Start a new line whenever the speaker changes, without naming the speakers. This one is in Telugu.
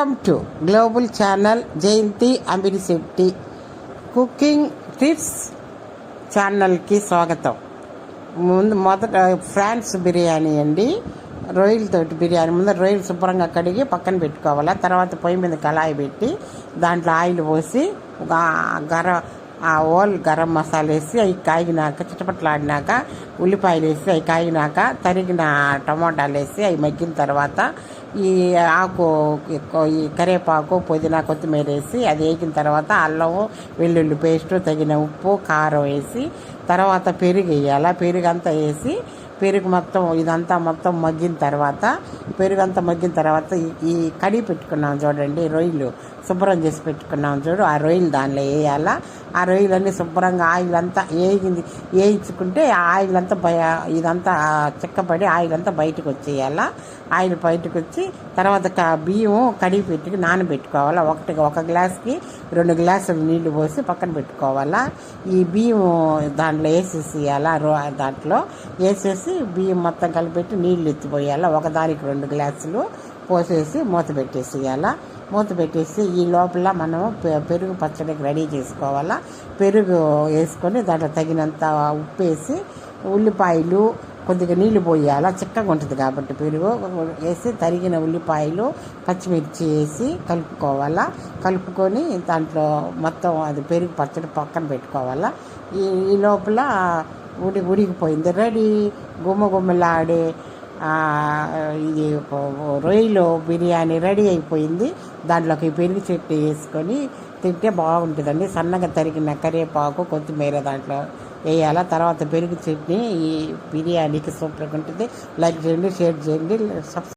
Welcome to global channel Jayanthi Amirisetti cooking tips ఛానల్కి స్వాగతం. ముందు మొదట ఫ్రాన్స్ బిర్యానీ అండి. రొయ్యలతోటి బిర్యానీ. ముందు రొయ్యలు శుభ్రంగా కడిగి పక్కన పెట్టుకోవాలా? తర్వాత పొయ్యి మీద కళాయి పెట్టి దాంట్లో ఆయిల్ పోసి గర ఆ ఓల్ గరం మసాలా వేసి అవి కాగినాక చిటపట్లాడినాక ఉల్లిపాయలు వేసి అవి కాగినాక తరిగిన టమోటాలు వేసి అవి మగ్గిన తర్వాత ఈ ఆకు ఈ కరివేపాకు పుదీనా కొత్తిమీర వేసి అది వేగిన తర్వాత అల్లం వెల్లుల్లి పేస్ట్ తగిన ఉప్పు కారం వేసి తర్వాత పెరుగు వేయాలి. పెరుగు అంతా వేసి పెరుగు మొత్తం ఇదంతా మొత్తం మగ్గిన తర్వాత పెరుగు అంతా మగ్గిన తర్వాత ఈ- ఈ కడిగి పెట్టుకున్నాం చూడండి రొయ్యలు శుభ్రం చేసి పెట్టుకున్నాం చూడు ఆ రొయ్యలు దానిలో వేయాలా. ఆ రొయ్యలన్నీ శుభ్రంగా ఆయిల్ అంతా వేగింది వేయించుకుంటే ఆ ఆయిల్ అంతా బయ ఇదంతా చిక్కబడి ఆయిల్ అంతా బయటకు వచ్చేయాలా. ఆయిల్ బయటకు వచ్చి తర్వాత బియ్యం కడిగి పెట్టి నానబెట్టుకోవాలా. ఒకటి ఒక గ్లాస్కి రెండు గ్లాసులు నీళ్ళు పోసి పక్కన పెట్టుకోవాలా. ఈ బియ్యం దాని దాంట్లో వేసేసేయాలి రో దాంట్లో. వేసేసి బియ్యం మొత్తం కలిపెట్టి నీళ్ళు ఎత్తిపోయాలా. ఒకదానికి రెండు గ్లాసులు పోసేసి మూత పెట్టేసేయాలా. మూత పెట్టేసి ఈ లోపల మనం పె- పెరుగు పచ్చడికి రెడీ చేసుకోవాలా. పెరుగు వేసుకొని దాంట్లో తగినంత ఉప్పు వేసి ఉల్లిపాయలు కొద్దిగా నీళ్ళు పోయాలా. చిక్కగా ఉంటుంది కాబట్టి పెరుగు వేసి తరిగిన ఉల్లిపాయలు పచ్చిమిర్చి వేసి కలుపుకోవాలా. కలుపుకొని దాంట్లో మొత్తం అది పెరుగు పచ్చడి పక్కన పెట్టుకోవాలా. ఈ ఈ లోపల ఉడి ఉడికిపోయింది. రెడీ. గుమ్మ గుమ్మలాడే ఇది రొయ్యలు బిర్యానీ రెడీ అయిపోయింది. దాంట్లోకి పెరుగు చెట్టు వేసుకొని తింటే బాగుంటుందండి. సన్నగా తరిగిన కరివేపాకు కొత్తిమీర దాంట్లో వేయాల? తర్వాత పెరుగు చట్నీ ఈ బిర్యానీకి సూపర్గా ఉంటుంది. లైక్ చేయండి షేర్ చేయండి సబ్స్క్రైబ్